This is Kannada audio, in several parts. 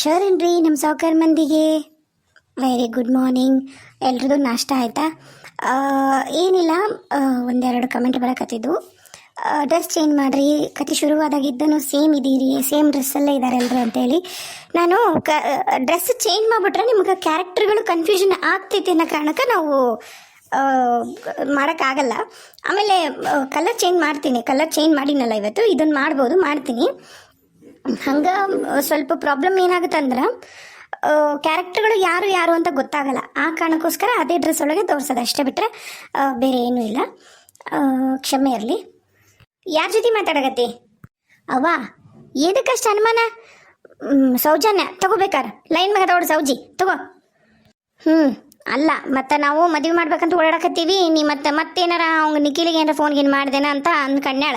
ಶೋರೇನ್ರಿ ನಮ್ಮ ಸಾವುಕಾರ ಮಂದಿಗೆ? ವೆರಿ ಗುಡ್ ಮಾರ್ನಿಂಗ್ ಎಲ್ರದ್ದು ನಾಷ್ಟ ಆಯಿತಾ? ಏನಿಲ್ಲ ಒಂದೆರಡು ಕಮೆಂಟ್ ಬರಕತ್ತಿದ್ದು ಡ್ರೆಸ್ ಚೇಂಜ್ ಮಾಡಿರಿ. ಕತೆ ಶುರುವಾದಾಗಿದ್ದನು ಸೇಮ್ ಇದ್ದೀರಿ ಸೇಮ್ ಡ್ರೆಸ್ಸಲ್ಲೇ ಇದ್ದಾರೆ ಎಲ್ಲರೂ ಅಂತೇಳಿ. ನಾನು ಕ ಡ್ರೆಸ್ ಚೇಂಜ್ ಮಾಡಿಬಿಟ್ರೆ ನಿಮ್ಗೆ ಕ್ಯಾರೆಕ್ಟರ್ಗಳು ಕನ್ಫ್ಯೂಷನ್ ಆಗ್ತೈತಿ ಅನ್ನೋ ಕಾರಣಕ್ಕೆ ನಾವು ಮಾಡೋಕ್ಕಾಗಲ್ಲ. ಆಮೇಲೆ ಕಲರ್ ಚೇಂಜ್ ಮಾಡ್ತೀನಿ. ಕಲರ್ ಚೇಂಜ್ ಮಾಡಿನಲ್ಲ ಇವತ್ತು ಇದನ್ನು ಮಾಡ್ಬೋದು, ಮಾಡ್ತೀನಿ. ಹಂಗೆ ಸ್ವಲ್ಪ ಪ್ರಾಬ್ಲಮ್ ಏನಾಗುತ್ತೆ ಅಂದ್ರೆ ಕ್ಯಾರೆಕ್ಟರ್ಗಳು ಯಾರು ಯಾರು ಅಂತ ಗೊತ್ತಾಗಲ್ಲ. ಆ ಕಾರಣಕ್ಕೋಸ್ಕರ ಅದೇ ಡ್ರೆಸ್ ಒಳಗೆ ತೋರಿಸೋದು. ಅಷ್ಟೇ ಬಿಟ್ಟರೆ ಬೇರೆ ಏನೂ ಇಲ್ಲ. ಕ್ಷಮೆ ಇರಲಿ. ಯಾರ ಜೊತೆ ಮಾತಾಡಕತ್ತಿ? ಅವ್ವ? ಏನಕ್ಕಷ್ಟು ಅನುಮಾನ? ಸೌಜನ್ಯ, ತಗೋಬೇಕಾರ. ಲೈನ್ ಮಗ ತಗೊಡು ಸೌಜಿ. ತಗೋ. ಹ್ಞೂ ಅಲ್ಲ, ಮತ್ತೆ ನಾವು ಮದುವೆ ಮಾಡ್ಬೇಕಂತ ಓಡಾಡಕತ್ತೀವಿ. ನೀ ಮತ್ತೆ ಮತ್ತೇನಾರ ಅವ್ನ ನಿಖಿಲಿಗೆ ಏನಾರ ಫೋನ್ ಗೀನ್ ಮಾಡ್ದೇನ ಅಂತ ಅಂದ್ಕಣ್ಯಾಳ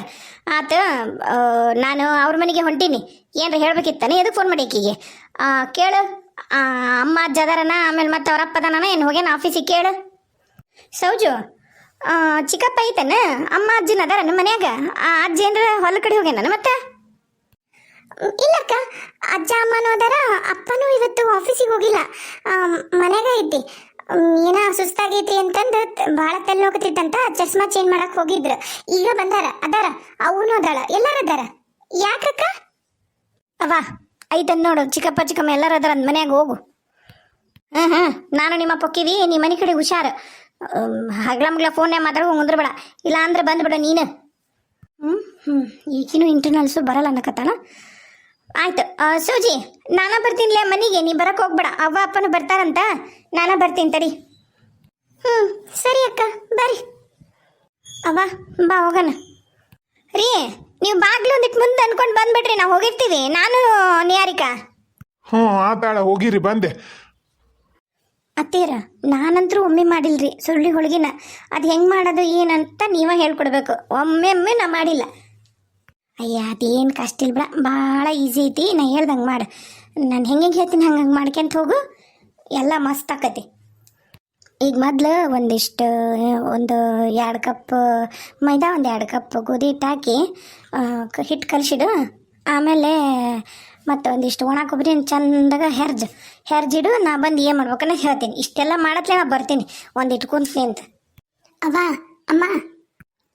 ಆತ ನಾನು ಅವ್ರ ಮನೆಗೆ ಹೊಂಟೀನಿ. ಏನಾರ ಹೇಳ್ಬೇಕಿತ್ತಾನೆ ಎದಕ್ಕೆ ಫೋನ್ ಮಾಡಿ ಆಕಿಗೆ ಕೇಳು. ಅಮ್ಮ, ಅಜ್ಜ ಅದಾರನ, ಆಮೇಲೆ ಮತ್ತೆ ಅವ್ರ ಅಪ್ಪ ಅದಾನ ಏನು ಹೋಗ್ಯಾನ ಆಫೀಸಿಗೆ ಕೇಳು. ಸೌಜು ಚಿಕ್ಕಪ್ಪ ಐತನ? ಅಮ್ಮ, ಅಜ್ಜಿನ ಅದಾರ ನಮ್ಮ ಮನ್ಯಾಗ? ಆ, ಅಜ್ಜ ಏನಾರ ಹೊಲ ಕಡೆ ಹೋಗ್ಯಾನ ಮತ್ತೆ? ಇಲ್ಲಕ್ಕ, ಅಜ್ಜ, ಅಮ್ಮನೂ ಅದಾರ, ಅಪ್ಪನೂ ಇವತ್ತು ಆಫೀಸಿಗೆ ಹೋಗಿಲ್ಲ. ಮನೆಗ ಇದ್ದಿ. ಏನ ಸುಸ್ತಾಗೈತಿ ಅಂತಂದು ಭಾಳ ತಲೆ ಹೋಗತಿತ್ತಂತ ಚಸ್ಮಾ ಚೇಂಜ್ ಮಾಡಕ್ ಹೋಗಿದ್ರು. ಈಗ ಬಂದಾರ, ಅದಾರ, ಅವನು ಅದಾಳ, ಎಲ್ಲಾರ ಅದಾರ? ಯಾಕಕ್ಕ ಅವಾ ಐತನ್ ನೋಡು, ಚಿಕ್ಕಪ್ಪ, ಚಿಕ್ಕಮ್ಮ ಎಲ್ಲಾರ ಅದಾರ ಅಂದ್ ಮನ್ಯಾಗ ಹೋಗು. ಹ್ಞೂ ಹ್ಞೂ ನಾನು ನಿಮ್ಮ ಪೊಕ್ಕಿವಿ ನಿಮ್ಮ ಮನೆ ಕಡೆ ಹುಷಾರು. ಹಗ್ಲ ಮಗ್ಲ ಫೋನ್ಯಾಗ ಮಾತಾಡೋ ಮುಂದ್ರಬೇಡ ಇಲ್ಲ ಅಂದ್ರೆ ಬಂದ್ಬಿಡ ನೀನು. ಹ್ಞೂ ಹ್ಞೂ ಈಗಿನೂ ಇಂಟರ್ನಲ್ಸು ಬರಲ್ಲ ಅನ್ನಕತ್ತಾನ ಆಯ್ತು ಸೂಜಿ ನಾನ ಬರ್ತೀನಿಲೇ ಮನೆಗೆ. ನೀ ಬರಕ್ ಹೋಗ್ಬೇಡ. ಅವ್ವ ಅಪ್ಪನ ಬರ್ತಾರಂತ. ನಾನ ಬರ್ತೀನಿ ತಡಿ. ಹ್ಞೂ ಸರಿ ಅಕ್ಕ ಬರ್ರಿ. ಅವ್ವ ಬಾ ಹೋಗೋಣ. ರೀ ನೀವು ಬಾಗ್ಲು ಒಂದಿಟ್ಟು ಮುಂದೆ ಅನ್ಕೊಂಡು ಬಂದ್ಬಿಡ್ರಿ ನಾವು ಹೋಗಿರ್ತೀವಿ. ನಾನು ನಿಯಾರಿಕಾ ಹ್ಞೂ ಆತಾಳ ಹೋಗಿರಿ ಬಂದೆ. ಅತ್ತೀರ ನಾನಂತರೂ ಒಮ್ಮೆ ಮಾಡಿಲ್ರಿ ಸುಳ್ಳಿ ಹೋಳಿಗೆನ. ಅದು ಹೆಂಗೆ ಮಾಡೋದು ಏನಂತ ನೀವೇ ಹೇಳ್ಕೊಡ್ಬೇಕು. ಒಮ್ಮೆ ಒಮ್ಮೆ ನಾ ಮಾಡಿಲ್ಲ. ಅಯ್ಯ, ಅದೇನು ಕಷ್ಟ ಇಲ್ಲ ಬಿಡ. ಭಾಳ ಈಸಿ ಐತಿ. ನಾ ಹೇಳ್ದಂಗೆ ಮಾಡು. ನಾನು ಹೆಂಗೆ ಹೇಳ್ತೀನಿ ಹಂಗೆ ಹಂಗೆ ಮಾಡ್ಕೊಂತ ಹೋಗು. ಎಲ್ಲ ಮಸ್ತ್ ಆಕತಿ. ಈಗ ಮೊದ್ಲು ಒಂದಿಷ್ಟು, ಒಂದು ಎರಡು ಕಪ್ ಮೈದಾ, ಒಂದು ಎರಡು ಕಪ್ ಗೋಧಿ ಹಿಟ್ಟು ಹಾಕಿ ಹಿಟ್ಟು ಕಲಸಿಡು. ಆಮೇಲೆ ಮತ್ತು ಒಂದಿಷ್ಟು ಒಣ ಕೊಬ್ಬರಿ ಚಂದಾಗ ಹೆರ್ಜ್. ಹೆರ್ಜಿಡು, ನಾ ಬಂದು ಏನು ಮಾಡ್ಬೇಕನ್ನ ಹೇಳ್ತೀನಿ. ಇಷ್ಟೆಲ್ಲ ಮಾಡತ್ಲೆ ನಾ ಬರ್ತೀನಿ. ಒಂದಿಟ್ಟು ಇಟ್ಕೊಂತೀನಿ ಅಂತ. ಅವ ಅಮ್ಮ,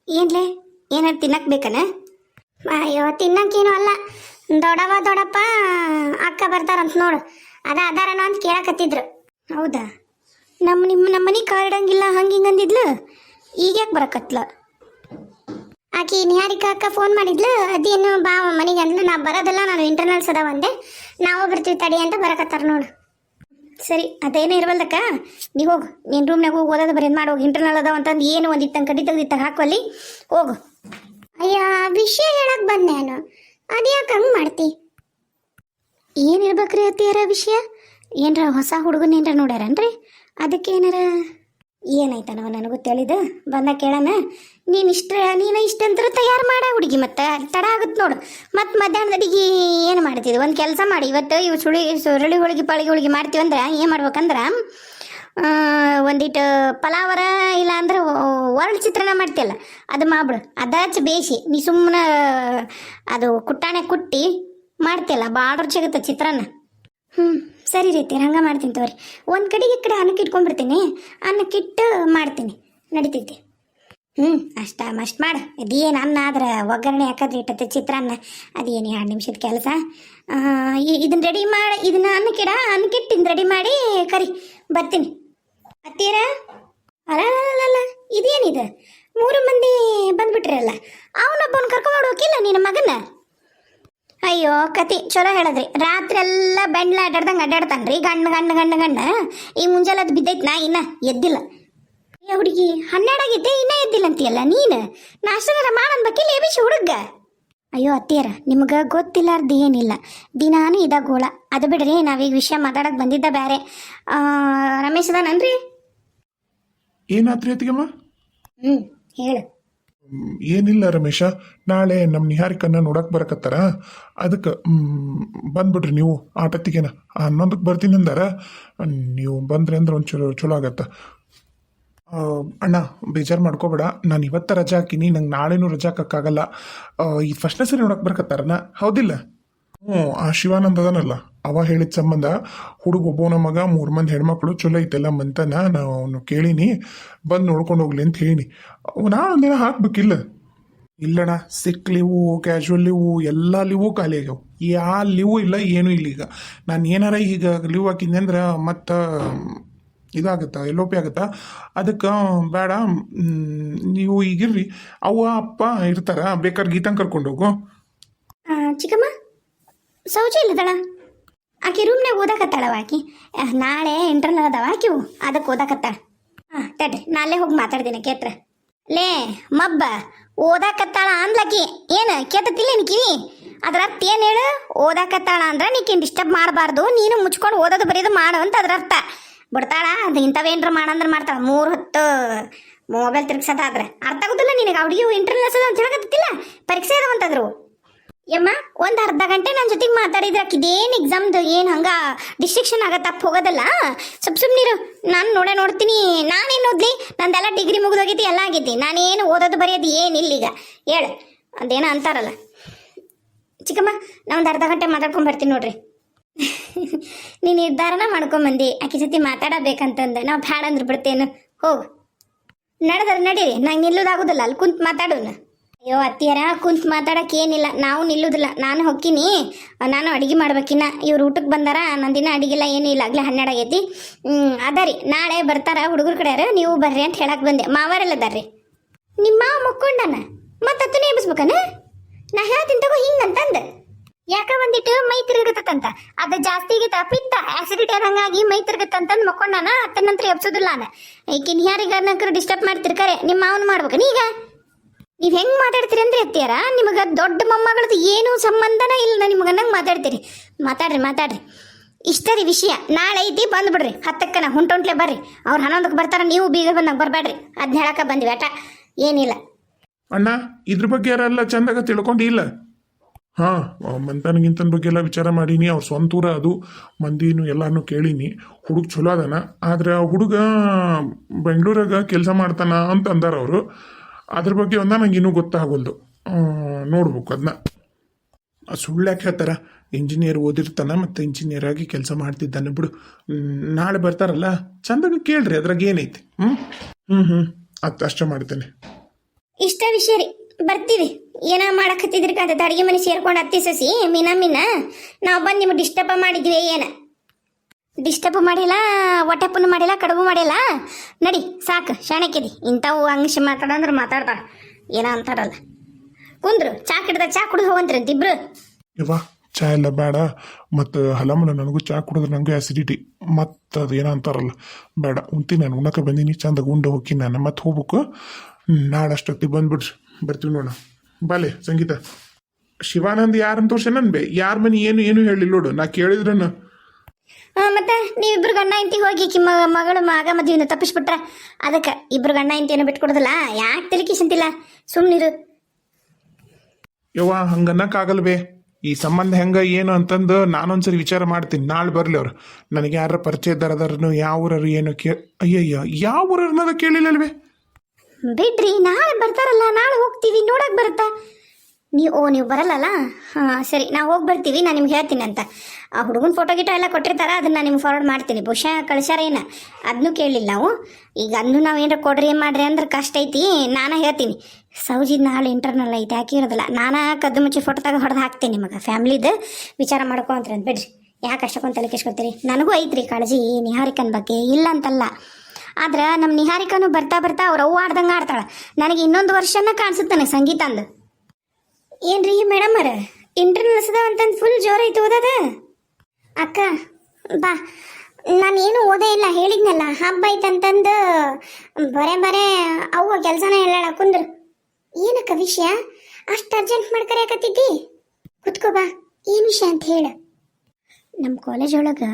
ಏನ್ಲೇ? ಏನಾರು ತಿನ್ನಕ್ಕೆ ಬೇಕನ? ಅಯ್ಯೋ ತಿನ್ನಕ್ಕೇನು ಅಲ್ಲ. ದೊಡವ ದೊಡಪ್ಪ ಅಕ್ಕ ಬರ್ತಾರಂತ ನೋಡು. ಅದ ಅದಾರನ ಅಂತ ಕೇಳಕತ್ತಿದ್ರು. ಹೌದಾ? ನಮ್ಮ ನಿಮ್ಮ ನಮ್ಮ ಮನೆ ಕಾರ್ಡಂಗಿಲ್ಲ ಹಂಗೆ ಹಿಂಗೆ ಅಂದಿದ್ಲು? ಈಗ ಯಾಕೆ ಬರಕತ್ಲ? ಆಕಿ ನಿಹಾರಿಕಾ ಅಕ್ಕ ಫೋನ್ ಮಾಡಿದ್ಲು, ಅದೇನು ಬಾ ಮನೆಗೆ ಅಂದ್ಲು, ನಾ ಬರೋದಲ್ಲ, ನಾನು ಇಂಟರ್ನಲ್ಸ್ ಅದಾವ ಅಂದೆ. ನಾವು ಬರ್ತೀವಿ ತಡಿ ಅಂತ ಬರಕತ್ತಾರ ನೋಡು. ಸರಿ, ಅದೇನೇ ಇರವಲ್ದಕ್ಕ? ನೀವು ಹೋಗು ನಿನ್ನ ರೂಮ್ನಾಗ ಹೋಗಿ ಓದೋದು ಬರೀ ಮಾಡಿ ಹೋಗಿ ಇಂಟರ್ನಲ್ ಅದಾವ ಅಂತಂದು ಏನು ಒಂದಿತ್ತಂಗೆ ಕಡಿ ತೆಗ್ದಿತ್ತ ಹಾಕುವಲ್ಲಿ ಹೋಗು. ಅಯ್ಯ ವಿಷಯ ಹೇಳಕ್ ಬಂದೆ ನಾನು. ಅದ್ಯಾಕೆ ಹಂಗೆ ಮಾಡ್ತಿ? ಏನಿರ್ಬೇಕ್ರಿ ಅತ್ತಿಯರ ವಿಷಯ? ಏನರ ಹೊಸ ಹುಡುಗನ ಏನರ ನೋಡ್ಯಾರನ್ರಿ? ಅದಕ್ಕೆ ಏನಾರ ಏನಾಯ್ತನವ ನನಗೂ ತಿಳಿದು ಬಂದ ಕೇಳೋಣ ನೀನು ಇಷ್ಟ, ನೀನು ಇಷ್ಟಂತರ ತಯಾರು ಮಾಡ ಹುಡುಗಿ ಮತ್ತೆ ತಡ ಆಗುತ್ತೆ ನೋಡು. ಮತ್ತು ಮಧ್ಯಾಹ್ನದ ಅಡಿಗೆ ಏನು ಮಾಡ್ತಿದ್ವಿ ಒಂದು ಕೆಲಸ ಮಾಡಿ. ಇವತ್ತು ಇವು ಸುಳಿ, ಸುರಳಿ ಹೋಳಿಗೆ, ಪಾಳಿಗೆ ಹೋಳಿಗೆ ಮಾಡ್ತೀವಂದ್ರೆ, ಏನು ಮಾಡ್ಬೇಕಂದ್ರೆ ಒಂದಿಟ್ಟು ಪಲಾವರ ಇಲ್ಲ ಅಂದ್ರೆ ವರ್ಲ್ಡ್ ಚಿತ್ರಾನ್ನ ಮಾಡ್ತೀಯಲ್ಲ, ಅದು ಮಾಡ್ಬಿಡು. ಅದಾಚ ಬೇಯಿಸಿ, ನೀ ಸುಮ್ಮನೆ ಅದು ಕುಟ್ಟಾಣೆ ಕುಟ್ಟಿ ಮಾಡ್ತೀಯಲ್ಲ, ಭಾಳ ರುಚಿಯಾಗುತ್ತೆ ಚಿತ್ರಾನ್ನ. ಹ್ಞೂ ಸರಿ ರೀತಿ ಹಂಗೆ ಮಾಡ್ತೀನಿ ತಗೋರಿ. ಒಂದು ಕಡೆಗೆ ಈ ಕಡೆ ಅನ್ನಕ್ಕೆ ಅನ್ನಕ್ಕಿಟ್ಟು ಮಾಡ್ತೀನಿ. ನಡಿತೈತಿ. ಹ್ಞೂ ಅಷ್ಟ ಮಸ್ಟ್ ಮಾಡು. ಅದೇನು ಅನ್ನ ಆದ್ರೆ ಒಗ್ಗರಣೆ ಹಾಕೋದ್ರೆ ಇಟ್ಟತ್ತೆ ಚಿತ್ರಾನ್ನ ಅದೇನು ಎರಡು ನಿಮಿಷದ ಕೆಲಸ. ಇದನ್ನ ರೆಡಿ ಮಾಡಿ ಇದನ್ನ ಅನ್ನಕ್ಕಿಡ, ಅನ್ನಕ್ಕಿಟ್ಟಿನ ರೆಡಿ ಮಾಡಿ ಕರಿ. ಬರ್ತೀನಿ. ಅತ್ತೀರ ಅಲ್ಲ ಇದೇನಿದೆ? ಮೂರು ಮಂದಿ ಬಂದ್ಬಿಟ್ರಲ್ಲ, ಅವನೊಬ್ಬನ ಕರ್ಕೊಂಡು ಹೋಗಿಲ್ಲ ನಿನ್ನ ಮಗನ ಅಯ್ಯೋ, ಕತಿ, ಚಲೋ ಹೇಳದ್ರಿ. ರಾತ್ರಿ ಎಲ್ಲ ಬೆಂಡ್ಲ ಅಡ್ಡಾಡ್ದಂಗೆ ಅಡ್ಡಾಡ್ತಾನ್ರಿ ಗಂಡ ಗಂಡ ಗಂಡ ಗಂಡ. ಈ ಮುಂಜಾನೆ ಅದು ಬಿದ್ದೈತ್ ನಾ ಇನ್ನ ಎದ್ದಿಲ್ಲ. ಏ, ಹುಡುಗಿ ಹನ್ನೆರಡಾಗಿದ್ದೆ ಇನ್ನ ಎದ್ದಿಲ್ಲ ಅಂತೀಯಲ್ಲ ನೀನು? ನಾಷ್ಟನಾರ ಮಾಡನ್ಬೇಕಿಲ್ಲ ಎಬಿಸಿ ಹುಡುಗ? ಅಯ್ಯೋ, ಅತ್ತಿಯರ, ನಿಮ್ಗೆ ಗೊತ್ತಿಲ್ಲಾರ್ದು ಏನಿಲ್ಲ. ದಿನಾನು ಇದ ಗೋಳ. ಅದು ಬಿಡ್ರಿ, ನಾವೀಗ ವಿಷಯ ಮಾತಾಡಕ್ ಬಂದಿದ್ದ ಬೇರೆ ರಮೇಶ್ ಅದಾನನ್ರಿ? ಏನಾತ್ರಿ ಅತ್ತಿಗೆಮ್ಮ? ಹ್ಞೂ ಹೇಳು. ಏನಿಲ್ಲ ರಮೇಶ ನಾಳೆ ನಮ್ಮ ನಿಹಾರಿಕನ್ನ ನೋಡಕ್ ಬರಕತ್ತಾರ. ಅದಕ್ಕೆ ಬಂದ್ಬಿಡ್ರಿ ನೀವು ಆಟತ್ತಿಗೆನ ಹನ್ನೊಂದಕ್ಕೆ ಬರ್ತೀನಿ ಅಂದಾರ. ನೀವು ಬಂದ್ರಿ ಅಂದ್ರೆ ಒಂದು ಚಲೋ ಚಲೋ ಆಗತ್ತ. ಅಣ್ಣ ಬೇಜಾರು ಮಾಡ್ಕೋಬೇಡ. ನಾನು ಇವತ್ತ ರಜಾ ಹಾಕಿನಿ ನಂಗೆ ನಾಳೆನೂ ರಜಾ ಹಾಕಕ್ಕಾಗಲ್ಲ. ಈ ಫಸ್ಟ್ನೇ ಸರಿ ನೋಡಕ್ ಬರಕತ್ತಾರನ? ಹೌದಿಲ್ಲ? ಹ್ಞೂ, ಆ ಶಿವಾನಂದ ಅದನಲ್ಲ ಅವ ಹೇಳಿದ ಸಂಬಂಧ ಹುಡುಗ ಒಬ್ಬನ ಮಗ, ಮೂರು ಮಂದಿ ಹೆಣ್ಮಕ್ಳು ಚಲೋ ಐತೆಲ್ಲ ಮಂತನ ನಾ ಅವನು ಕೇಳಿನಿ. ಬಂದು ನೋಡ್ಕೊಂಡು ಹೋಗ್ಲಿ ಅಂತ ಹೇಳಿ. ನಾನು ಒಂದಿನ ಹಾಕ್ಬೇಕಿಲ್ಲ. ಇಲ್ಲಣ್ಣ ಸಿಕ್ ಲಿವು ಕ್ಯಾಶುವಲ್ ಲಿವು ಎಲ್ಲ ಲೀವು ಖಾಲಿ ಆಗ್ಯಾವ. ಯಾ ಲಿವು ಇಲ್ಲ, ಏನೂ ಇಲ್ಲ ಈಗ. ನಾನು ಏನಾರ ಈಗ ಲಿವ್ ಹಾಕಿದ್ನಿ ಅಂದ್ರೆ ಮತ್ತೆ, ಇದಾಗುತ್ತಾ ಎಲ್ಲೋಪಿ ಆಗತ್ತ? ಅದಕ್ಕೆ, ಬೇಡ ನೀವು ಈಗಿರ್ರಿ. ಅವ್ವ, ಅಪ್ಪ ಇರ್ತಾರ ಬೇಕಾದ್ರೆ ಗೀತಂಗ್ ಕರ್ಕೊಂಡು ಹೋಗು. ಚಿಕ್ಕಮ್ಮ? ಸೌಜಿ ಇಲ್ಲದಳ? ಆಕೆ ರೂಮ್ನಾಗ ಓದಾಕತ್ತಾಳವ ಆಕಿ. ನಾಳೆ ಇಂಟರ್ನಲ್ ಅದಾವ ಆಕಿವು. ಅದಕ್ಕೆ ಓದಾಕತ್ತಾಳ. ಹಾಂ ತಡ್ರಿ ನಾಳೆ ಹೋಗಿ ಮಾತಾಡ್ತೀನಿ ಕೇಟ್ರ ಲೇ, ಮಬ್ಬ, ಓದಾಕತ್ತಾಳ ಅಂದ್ಲಕಿ ಏನು ಕೇತತಿಲ್ಲ ನಿ ಕಿವಿ? ಅದ್ರ ಅರ್ಥ ಏನು ಹೇಳು? ಓದಾಕತ್ತಾಳ ಅಂದ್ರೆ ನೀಕಿನ್ ಡಿಸ್ಟರ್ಬ್ ಮಾಡಬಾರ್ದು, ನೀನು ಮುಚ್ಕೊಂಡು ಓದೋದು ಬರೆಯೋದು ಮಾಡು ಅಂತ ಅದ್ರ ಅರ್ಥ. ಬಿಡ್ತಾಳ, ಅದು ಇಂಥವೇನ್ರ ಮಾಡಂದ್ರೆ ಮಾಡ್ತಾಳ. ಮೂರು ಹೊತ್ತು ಮೊಬೈಲ್ ತಿರ್ಗ್ಸೋದಾದ್ರೆ. ಅರ್ಥ ಆಗೋದಿಲ್ಲ ನಿನಗೆ, ಅವ್ರಿಗೆ ಇಂಟರ್ನಲ್ಸ್ ಅದ ಅಂತ ಹೇಳಕತ್ತಿಲ್ಲ? ಪರೀಕ್ಷೆ ಅದಾವಂತದ್ರು. ಯಮ್ಮ, ಒಂದು ಅರ್ಧ ಗಂಟೆ ನನ್ನ ಜೊತೆಗೆ ಮಾತಾಡಿದ್ರೆ ಇದೇನು ಎಕ್ಸಾಮ್ದು ಏನು ಹಂಗೆ ಡಿಸ್ಟ್ರಿಕ್ಷನ್ ಆಗ ತಪ್ಪು ಹೋಗೋದಲ್ಲ? ಸ್ವಲ್ಪ ಸುಮ್ಮನಿರು ನಾನು ನೋಡೇ ನೋಡ್ತೀನಿ. ನಾನೇನು ಓದ್ಲಿ? ನಂದೆಲ್ಲ ಡಿಗ್ರಿ ಮುಗಿದೋಗೈತಿ ಎಲ್ಲ ಆಗೈತಿ. ನಾನೇನು ಓದೋದು ಬರೆಯೋದು ಇಲ್ಲ ಈಗ. ಹೇಳು. ಅದೇನೋ ಅಂತಾರಲ್ಲ. ಚಿಕ್ಕಮ್ಮ, ನಾ ಒಂದು ಅರ್ಧ ಗಂಟೆ ಮಾತಾಡ್ಕೊಂಡ್ ಬರ್ತೀನಿ ನೋಡ್ರಿ. ನೀನು ನಿರ್ಧಾರನ ಮಾಡ್ಕೊಂಬಂದಿ. ಆಕೆ ಜೊತೆ ಮಾತಾಡಬೇಕಂತಂದು. ನಾವು ಬ್ಯಾಡ ಅಂದ್ರೆ ಬಿಡ್ತೇನು ಹೋಗು. ನಡೆದ್ರೆ ನಡೀರಿ. ನಂಗೆ ನಿಲ್ಲೋದಾಗೋದಲ್ಲ. ಅಲ್ಲಿ ಕುಂತು ಮಾತಾಡೋಣ. ಅಯ್ಯೋ, ಅತ್ತಿಯರ, ಕುಂತ್ ಮಾತಾಡಕ್ಕೆ ಏನಿಲ್ಲ. ನಾವು ನಿಲ್ಲುದಿಲ್ಲ. ನಾನು ಹೊಕ್ಕಿನಿ. ನಾನು ಅಡಿಗೆ ಮಾಡ್ಬೇಕಿನ್ನ ಇವ್ರು ಊಟಕ್ಕೆ ಬಂದಾರ. ನಂದಿನ ಅಡಿಗೆಲ್ಲ ಏನೂ ಇಲ್ಲ. ಆಗ್ಲೇ ಹನ್ನೆರಡು ಆಗೈತಿ. ಅದ ರೀ. ನಾಳೆ ಬರ್ತಾರ ಹುಡುಗರ ಕಡೆಯವ್ರು. ನೀವು ಬರ್ರಿ ಅಂತ ಹೇಳಕ್ ಬಂದೆ. ಮಾವರೆಲ್ಲ ಅದಾರ್ರಿ ನಿಮ್ಮ ಮಾವ ಮಕ್ಕೊಂಡನ? ಮತ್ತೆ ಅತ್ತು ಎಬ್ಸ್ಬೇಕನ? ನಾ ಹೇಳ್ತೀನಿ ತಗೋ ಹಿಂಗಂತಂದ ಯಾಕ ಬಂದಿಟ್ಟು ಮೈ ತಿರುಗತ್ತಂತ? ಅದು ಜಾಸ್ತಿ ಆಗೈತ. ಪಿತ್ತ ಆಸಿಡಿಟಿ ಹಂಗಾಗಿ ಮೈ ತಿರುಗತ್ತಂತಂದ್ ಮಕ್ಕೊಂಡಾನ. ಅತ್ತ ನಂತರ ಎಬ್ಸೋದಿಲ್ಲ ನಾನು ಈಗಿನ ಯಾರಿಗಾರ ಡಿಸ್ಟರ್ಬ್ ಮಾಡ್ತಿರ್ತಾರೆ ನಿಮ್ಮ ಮಾವನ್ ಮಾಡ್ಬೇಕು ನೀಗ ನೀವ್ ಹೆಂಗ್ ಮಾತಾಡ್ತೀರಿ ಅಂದ್ರೆ ಎತ್ತಿಯಾರ ನಿಮಗ ದೊಡ್ಡ ಮೊಮ್ಮಗಳದ್ದು ಏನು ಸಂಬಂಧನ ಇಲ್ಲ ನಿಮ್ಗೆ ಅನ್ನಂಗೆ ಮಾತಾಡ್ತೀರಿ. ಮಾತಾಡ್ರಿ ಮಾತಾಡ್ರಿ. ಇಷ್ಟ ರೀ ವಿಷಯ. ನಾಳೆ ಐತಿ ಬಂದ್ಬಿಡ್ರಿ ಹತ್ತಕ್ಕನ ಹುಂಟೊಂಟ್ಲೆ ಬರ್ರಿ. ಅವ್ರು ಹನ್ನೊಂದಕ್ಕೆ ಬರ್ತಾರ, ನೀವು ಬೀಗ ಬಂದಾಗ ಬರಬೇಡ್ರಿ ಅದ್ನ ಹೇಳಕ ಬಂದ್ವಿ ಆಟ ಏನಿಲ್ಲ. ಅಣ್ಣ, ಇದ್ರ ಬಗ್ಗೆ ಯಾರೆಲ್ಲ ಚಂದಾಗ ತಿಳ್ಕೊಂಡಿಲ್ಲ ಹಾ ಮಂತನಗಿಂತನ ಬಗ್ಗೆ ಎಲ್ಲ ವಿಚಾರ ಮಾಡೀನಿ. ಅವ್ರ ಸ್ವಂತ ಊರ ಅದು. ಮಂದಿನು ಎಲ್ಲಾನು ಕೇಳೀನಿ. ಹುಡುಗ ಚಲೋ ಅದಾನ. ಆದ್ರೆ ಆ ಹುಡುಗ ಬೆಂಗಳೂರಾಗ ಕೆಲಸ ಮಾಡ್ತಾನ ಅಂತ ಅಂದಾರ ಅವರು. ಅದ್ರ ಬಗ್ಗೆ ಒಂದ ನಂಗೆ ಇನ್ನೂ ಗೊತ್ತಾಗಲ್ದು. ನೋಡ್ಬೇಕು ಅದನ್ನ ಸುಳ್ಳು ಯಾಕೆ ಹೇಳ್ತಾರ ಇಂಜಿನಿಯರ್ ಓದಿರ್ತಾನ ಮತ್ತು ಇಂಜಿನಿಯರ್ ಆಗಿ ಕೆಲಸ ಮಾಡ್ತಿದ್ದಾನೆ ಬಿಡು. ನಾಳೆ ಬರ್ತಾರಲ್ಲ, ಚಂದಾಗ ಕೇಳ್ರಿ, ಅದ್ರಾಗ ಏನೈತಿ. ಹ್ಞೂ ಹ್ಞೂ ಹ್ಞೂ ಅದು ಅಷ್ಟೇ ಮಾಡ್ತೇನೆ. ಇಷ್ಟ ವಿಷಯ ರೀ. ಬರ್ತೀವಿ. ಏನ ಮಾಡಕತ್ತಿದ್ರಿ ಅಂತ ಅಡಿಗೆ ಮನೆ ಸೇರ್ಕೊಂಡು ಹತ್ತಿ ಸಸಿ, ಮೀನಾ ಮೀನ. ನಾವು ಬಂದು ನಿಮ್ಗೆ ಡಿಸ್ಟರ್ಬ್ ಮಾಡಿದ್ವಿ, ಏನ? ಡಿಸ್ಟರ್ಬ್ ಮಾಡಿಲ್ಲ ಹೊಟ್ಟೆಪ್ಪನ್ನು ಮಾಡಿಲ್ಲ, ಕಡುಬು ಮಾಡಿಲ್ಲ. ನಡಿ, ಸಾಕು, ಶಾಣಕ್ಕಿದಿ. ಇಂಥವು ಹಂಗೆ ಮಾತಾಡಂದ್ರೆ ಮಾತಾಡ್ತಾರ. ಏನ ಅಂತಾರಲ್ಲ. ಕುಂದ್ರು, ಚಾ ಕಿಡ್ದ, ಚಾ ಕುಡಿದು ಹೋಗಂತ್ರಂತ ಇಬ್ರು ಯವ್ವ ಚಾ ಎಲ್ಲ ಬೇಡ. ಮತ್ತು ಹಲಮನ ನನಗೂ ಚಾ ಕುಡಿದ್ರೆ ನನಗೂ ಆಸಿಡಿಟಿ ಮತ್ತು ಅದು ಏನೋ ಅಂತಾರಲ್ಲ. ಬೇಡ ಉಂತೀನಿ ನಾನು ಉಣಕ ಬಂದೀನಿ, ಚಂದ ಉಂಡು ಹೋಗಿ ನಾನು ಮತ್ತೆ ಹೋಗ್ಬೇಕು. ಅಷ್ಟೊತ್ತಿಗೆ ಬಂದ್ಬಿಡ್ರಿ. ಬರ್ತೀವಿ ನೋಡ. ಬಾಲೆ, ಸಂಗೀತ. ಶಿವಾನಂದ್ ತೋರ್ಸ ನನ್ ಬೇ ಯಾರ ಮನೆ ಏನು ಏನು ಹೇಳಿಲ್ಲ ನೋಡು. ನಾ ಕೇಳಿದ್ರನ್ನ ಮತ್ತೆ ನೀವಿಬ್ರು ಗಂಡ ಇಂತಿ ಹೋಗಿ ಕಿ ಮ ಮಗಳು ಮಗ ಮದುವೆನ ತಪ್ಪಿಸ್ಬಿಟ್ರ ಅದಕ್ಕೆ ಇಬ್ರು ಗಂಡ ಹೆಂಡತಿಯನ್ನು ಬಿಟ್ಕೊಡೋದಿಲ್ಲ? ಯಾಕೆ ತಲೆಕಿಸಂತಿಲ್ಲ ಸುಮ್ಮನಿರು ಯವ್ವ ಹಂಗನ್ನಕ್ಕಾಗಲ್ ಬೇ. ಈ ಸಂಬಂಧ ಹೆಂಗ ಏನು ಅಂತಂದು ನಾನೊಂದ್ಸರಿ ವಿಚಾರ ಮಾಡ್ತೀನಿ. ನಾಳೆ ಬರಲಿ ಅವ್ರು. ನನಗೆ ಯಾರ ಪರಿಚಯ ಇದ್ದಾರದಾರನು ಯಾವ ಊರರು ಏನು ಕೇ ಅಯ್ಯಯ್ಯ ಯಾವ ಊರನ್ನದ ಕೇಳಿಲ್ಲಲ್ವೇ? ಬಿಡ್ರಿ ನಾಳೆ ಬರ್ತಾರಲ್ಲ ನಾಳೆ ಹೋಗ್ತೀವಿ ನೋಡಕ್ ಬರುತ್ತಾ? ನೀವು ಓ ನೀವು ಬರಲ್ಲಲ್ಲ? ಹಾಂ, ಸರಿ. ನಾವು ಹೋಗಿ ಬರ್ತೀವಿ, ನಾನು ನಿಮ್ಗೆ ಹೇಳ್ತೀನಿ ಅಂತ. ಆ ಹುಡುಗನ ಫೋಟೋ ಗಿಟೋ ಎಲ್ಲ ಕೊಟ್ಟಿರ್ತಾರ, ಅದನ್ನ ನಾನು ನಿಮ್ಗೆ ಫಾರ್ವರ್ಡ್ ಮಾಡ್ತೀನಿ. ಬಹುಶಃ ಏನ? ಅದನ್ನೂ ಕೇಳಲಿಲ್ಲ ನಾವು ಈಗ ಅದನ್ನು ನಾವು ಏನಾರ ಕೊಡ್ರಿ, ಏನು ಮಾಡ್ರಿ ಅಂದ್ರೆ ಕಷ್ಟ ಐತಿ, ನಾನು ಹೇಳ್ತೀನಿ. ಸೌಜಿ ನಾಳೆ ಇಂಟರ್ನಲ್ ಐತೆ ಯಾಕೆ ಇರೋದಿಲ್ಲ, ನಾನು ಕದ್ದು ಮುಚ್ಚಿ ಫೋಟೋ ತೆಗೆದು ಹೊಡೆದು ಹಾಕ್ತೀನಿ ನಿಮಗೆ. ಫ್ಯಾಮ್ಲಿದು ವಿಚಾರ ಮಾಡ್ಕೊ ಅಂತ ಬಿಡ್ರಿ. ಯಾಕೆ ಅಷ್ಟಕ್ಕೊಂದು ತಲೆ ಕೆಸ್ಕೊತೀರಿ ನನಗೂ ಐತ್ರಿ ಕಾಳಜಿ ನಿಹಾರಿಕನ್ ಬಗ್ಗೆ. ಇಲ್ಲ ಅಂತಲ್ಲ. ಆದ್ರೆ ನಮ್ಮ ನಿಹಾರಿಕನು ಬರ್ತಾ ಬರ್ತಾ ಅವ್ರು ಅವು ಆಡ್ದಂಗೆ ಆಡ್ತಾಳೆ. ನನಗೆ ಇನ್ನೊಂದು ವರ್ಷನ ಕಾಣಿಸುತ್ತಾನೆ ಸಂಗೀತ ಅಂದು ಏನ್ರಿ ಮೇಡಮ್ ಅರ ಇಂಟರ್ನಲ್ಸ್ ಅದಾವ ಅಂತಂದು ಫುಲ್ ಜೋರ ಐತಿ ಓದದ? ಅಕ್ಕ, ಬಾ. ನಾನೇನು ಓದೇ ಇಲ್ಲ, ಹೇಳಿದ್ನಲ್ಲ, ಹಬ್ಬ ಐತಂತಂದು ಬರೇ ಬರೇ ಅವ್ವ ಕೆಲಸನ ಹೇಳಾಳ, ಕುಂದ್ರು. ಏನಕ್ಕ ವಿಷಯ? ಅಷ್ಟು ಅರ್ಜೆಂಟ್ ಮಾಡ್ಕರ್ಯಾಕತ್ತಿದ್ದಿ ಕುತ್ಕೋ ಬಾ, ಏನು ವಿಷಯ ಅಂತ ಹೇಳ. ನಮ್ಮ ಕಾಲೇಜ್ ಒಳಗೆ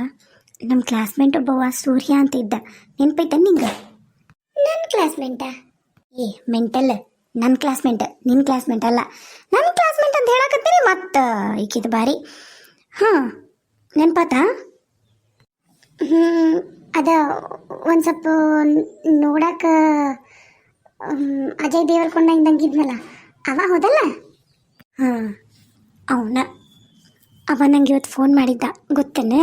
ನಮ್ಮ ಕ್ಲಾಸ್ಮೇಟ್ ಒಬ್ಬವ ಸೂರ್ಯ ಅಂತ ಇದ್ದ. ನೆನ್ಪೈತ ನಿಂಗೆ? ನನ್ನ ಕ್ಲಾಸ್ಮೇಟ ಏ ಮೆಂಟಲ್ ನನ್ನ ಕ್ಲಾಸ್ಮೇಟ್ ನಿನ್ನ ಕ್ಲಾಸ್ಮೇಟ್ ಅಲ್ಲ. ನನ್ನ ಹೇಳಕತ್ತೀರಿ ಮತ್ತು ಈಕಿದು ಬಾರಿ? ಹಾಂ, ನೆನ್ಪಾತಾ? ಹ್ಞೂ ಅದ ಒಂದು ಸ್ವಲ್ಪ ನೋಡಕ್ಕೆ ಅಜಯ್ ದೇವರಕೊಂಡ ಇದ್ದಂಗಿದ್ನಲ್ಲ ಅವ ಹೋದಲ್ಲ? ಹಾಂ, ಅವನ ಅವ ನಂಗೆ ಇವತ್ತು ಫೋನ್ ಮಾಡಿದ್ದ, ಗೊತ್ತೇನೆ?